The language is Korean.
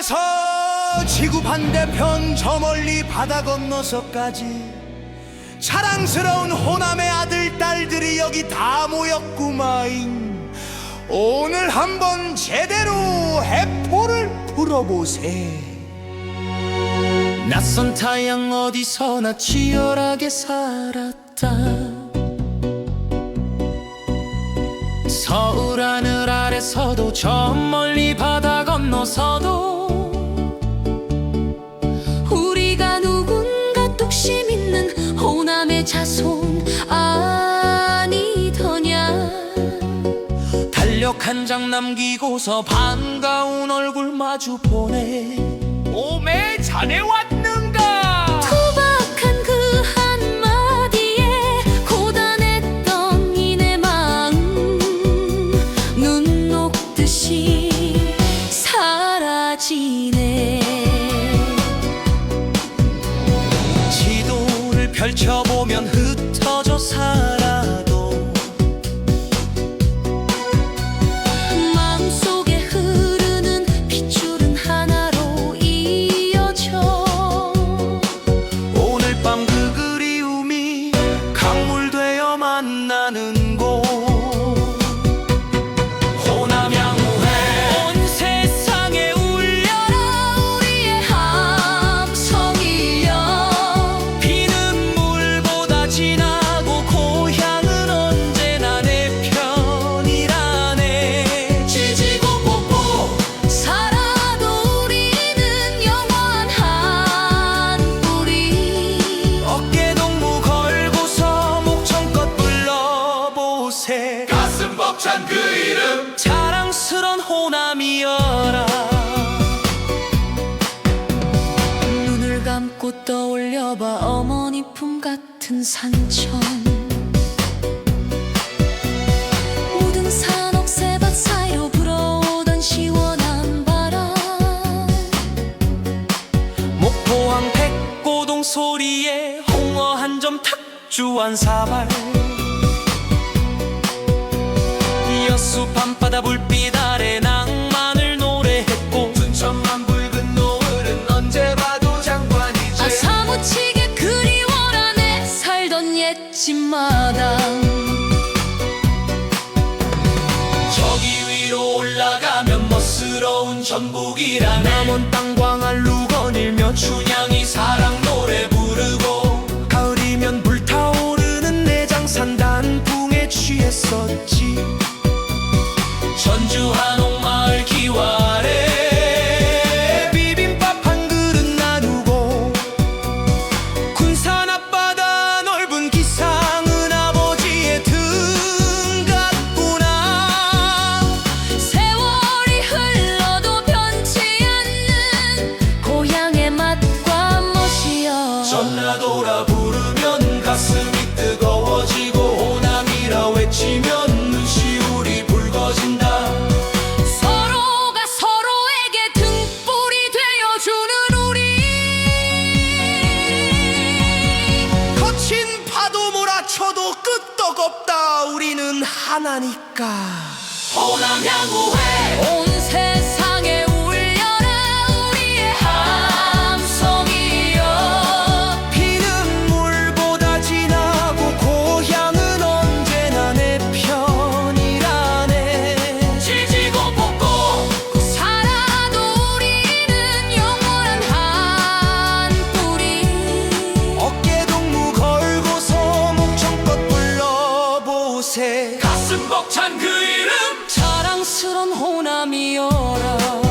호남에서 지구 반대편 저 멀리 바다 건너서까지 자랑스러운 호남의 아들 딸들이 여기 다 모였구마잉. 오늘 한번 제대로 해포를 불어보세. 낯선 타양 어디서나 치열하게 살았다. 서울 하늘 아래서도 저 멀리 바다 건너서도 우리가 누군가 뚝심 있는 호남의 자손 아니더냐. 달력 한 장 남기고서 반가운 얼굴 마주 보내 오메 자네 왔는 펼쳐보면 흩어져 살 어머니 품 같은 산천 묻은 산옥 새밭 사이로 불어오던 시원한 바람. 목포항 백고동 소리에 홍어 한 점 탁 주한 사발. 여수 밤바다 불빛 아래 멋스러운 전북이라 남원 땅 광안루 거닐며 춘향이 사랑 하나니까. 호남양우회 가슴 벅찬 그 이름. 자랑스런 호남이여라